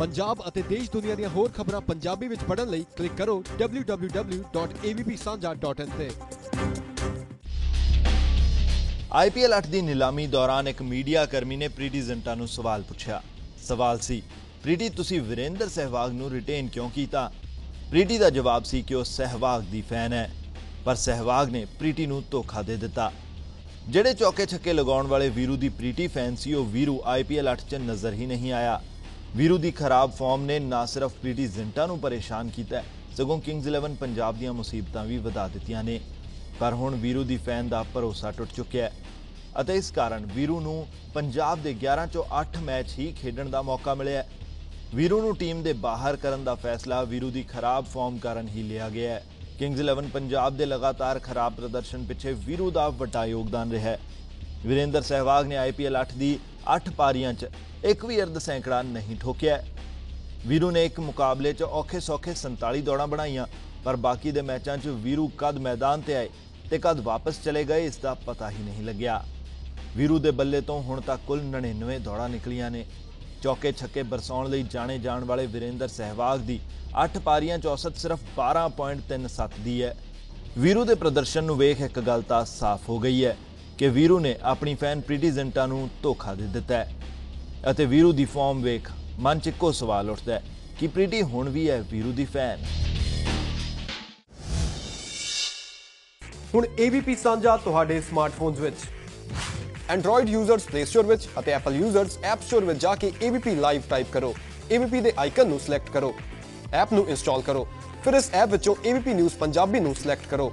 ਪੰਜਾਬ ਅਤੇ ਦੇਸ਼ ਦੁਨੀਆ ਦੀਆਂ ਹੋਰ ਖਬਰਾਂ ਪੰਜਾਬੀ ਵਿੱਚ ਪੜ੍ਹਨ ਲਈ ਕਲਿੱਕ ਕਰੋ www.avpsanja.in ਤੇ। ਆਈਪੀਐਲ 8 ਦੀ ਨਿਲਾਮੀ ਦੌਰਾਨ ਇੱਕ ਮੀਡੀਆ ਕਰਮੀ ਨੇ ਪ੍ਰੀਤੀ ਜ਼ਿੰਟਾ ਨੂੰ ਸਵਾਲ ਪੁੱਛਿਆ। ਸਵਾਲ ਸੀ, ਪ੍ਰੀਤੀ, ਤੁਸੀਂ ਵਿਰੇਂਦਰ ਸਹਿਵਾਗ ਨੂੰ ਰਿਟੇਨ ਕਿਉਂ ਕੀਤਾ? ਪ੍ਰੀਤੀ ਦਾ ਜਵਾਬ ਸੀ ਕਿ ਉਹ ਸਹਿਵਾਗ ਦੀ ਫੈਨ ਹੈ, ਪਰ ਸਹਿਵਾਗ ਨੇ ਪ੍ਰੀਟੀ ਨੂੰ ਧੋਖਾ ਦੇ ਦਿੱਤਾ। ਜਿਹੜੇ ਚੌਕੇ ਛੱਕੇ ਲਗਾਉਣ ਵਾਲੇ ਵੀਰੂ ਦੀ ਪ੍ਰੀਟੀ ਫੈਨ ਸੀ, ਉਹ ਵੀਰੂ ਆਈਪੀਐਲ 8 'ਚ ਨਜ਼ਰ ਹੀ ਨਹੀਂ ਆਇਆ। ਵੀਰੂ ਦੀ ਖਰਾਬ ਫਾਰਮ ਨੇ ਨਾ ਸਿਰਫ ਪ੍ਰੀਤੀ ਜ਼ਿੰਟਾ ਨੂੰ ਪਰੇਸ਼ਾਨ ਕੀਤਾ ਸਗੋਂ ਕਿੰਗਜ਼ 11 ਪੰਜਾਬ ਦੀਆਂ ਮੁਸੀਬਤਾਂ ਵੀ ਵਧਾ ਦਿੱਤੀਆਂ ਨੇ। ਪਰ ਹੁਣ ਵੀਰੂ ਦੀ ਫੈਨ ਦਾ ਭਰੋਸਾ ਟੁੱਟ ਚੁੱਕਿਆ ਹੈ ਅਤੇ ਇਸ ਕਾਰਨ ਵੀਰੂ ਨੂੰ ਪੰਜਾਬ ਦੇ 11 ਚੋਂ 8 ਮੈਚ ਹੀ ਖੇਡਣ ਦਾ ਮੌਕਾ ਮਿਲਿਆ ਵੀਰੂ ਨੂੰ ਟੀਮ ਦੇ ਬਾਹਰ ਕਰਨ ਦਾ ਫੈਸਲਾ ਵੀਰੂ ਦੀ ਖਰਾਬ ਫਾਰਮ ਕਾਰਨ ਹੀ ਲਿਆ ਗਿਆ ਹੈ। ਕਿੰਗਜ਼ 11 ਪੰਜਾਬ ਦੇ ਲਗਾਤਾਰ ਖਰਾਬ ਪ੍ਰਦਰਸ਼ਨ ਪਿੱਛੇ ਵੀਰੂ ਦਾ ਵੱਡਾ ਯੋਗਦਾਨ ਰਿਹਾ ਹੈ। ਵਿਰੇਂਦਰ ਸਹਿਵਾਗ ਨੇ ਆਈਪੀਐਲ 8 ਦੀ 8 ਪਾਰੀਆਂ 'ਚ ਇੱਕ ਵੀ ਅਰਧ ਸੈਂਕੜਾ ਨਹੀਂ ਠੋਕਿਆ। ਵੀਰੂ ਨੇ ਇੱਕ ਮੁਕਾਬਲੇ 'ਚ ਔਖੇ ਸੌਖੇ 47 ਦੌੜਾਂ ਬਣਾਈਆਂ, ਪਰ ਬਾਕੀ ਦੇ ਮੈਚਾਂ 'ਚ ਵੀਰੂ ਕਦ ਮੈਦਾਨ ਤੇ ਆਏ ਤੇ ਕਦ ਵਾਪਸ ਚਲੇ ਗਏ, ਇਸ ਦਾ ਪਤਾ ਹੀ ਨਹੀਂ ਲੱਗਿਆ। ਵੀਰੂ ਦੇ ਬੱਲੇ ਤੋਂ ਹੁਣ ਤੱਕ ਕੁੱਲ 99 ਦੌੜਾਂ ਨਿਕਲੀਆਂ ਨੇ। ਚੌਕੇ ਛੱਕੇ ਬਰਸਾਉਣ ਲਈ ਜਾਣੇ ਜਾਣ ਵਾਲੇ ਵਿਰੇਂਦਰ ਸਹਿਵਾਗ ਦੀ 8 ਪਾਰੀਆਂ 'ਚ ਔਸਤ ਸਿਰਫ 12.37 ਦੀ ਹੈ। ਵੀਰੂ ਦੇ ਪ੍ਰਦਰਸ਼ਨ ਨੂੰ ਵੇਖ ਇੱਕ ਗੱਲ ਤਾਂ ਸਾਫ਼ ਹੋ ਗਈ ਹੈ। ਕਿ ਵੀਰੂ ਨੇ ਆਪਣੀ ਫੈਨ ਪ੍ਰੀਟੀ ਜ਼ਿੰਟਾ ਨੂੰ ਧੋਖਾ ਦੇ ਦਿੱਤਾ ਹੈ ਅਤੇ ਵੀਰੂ ਦੀ ਫਾਰਮ ਵੇਖ ਮਨ 'ਚ ਇੱਕੋ ਸਵਾਲ ਉੱਠਦਾ ਹੈ ਕਿ ਪ੍ਰੀਟੀ ਹੁਣ ਵੀ ਹੈ ਵੀਰੂ ਦੀ ਫੈਨ? ਹੁਣ AVP ਸਾਂਝਾ ਤੁਹਾਡੇ ਸਮਾਰਟਫੋਨਸ ਵਿੱਚ। Android ਯੂਜ਼ਰਸ Play Store ਵਿੱਚ ਅਤੇ Apple ਯੂਜ਼ਰਸ App Store ਵਿੱਚ ਜਾ ਕੇ AVP ਲਾਈਵ ਟਾਈਪ ਕਰੋ। AVP ਦੇ ਆਈਕਨ ਨੂੰ ਸਿਲੈਕਟ ਕਰੋ। ਐਪ ਨੂੰ ਇੰਸਟਾਲ ਕਰੋ। ਫਿਰ ਇਸ ਐਪ ਵਿੱਚੋਂ AVP ਨਿਊਜ਼ ਪੰਜਾਬੀ ਨੂੰ ਸਿਲੈਕਟ ਕਰੋ।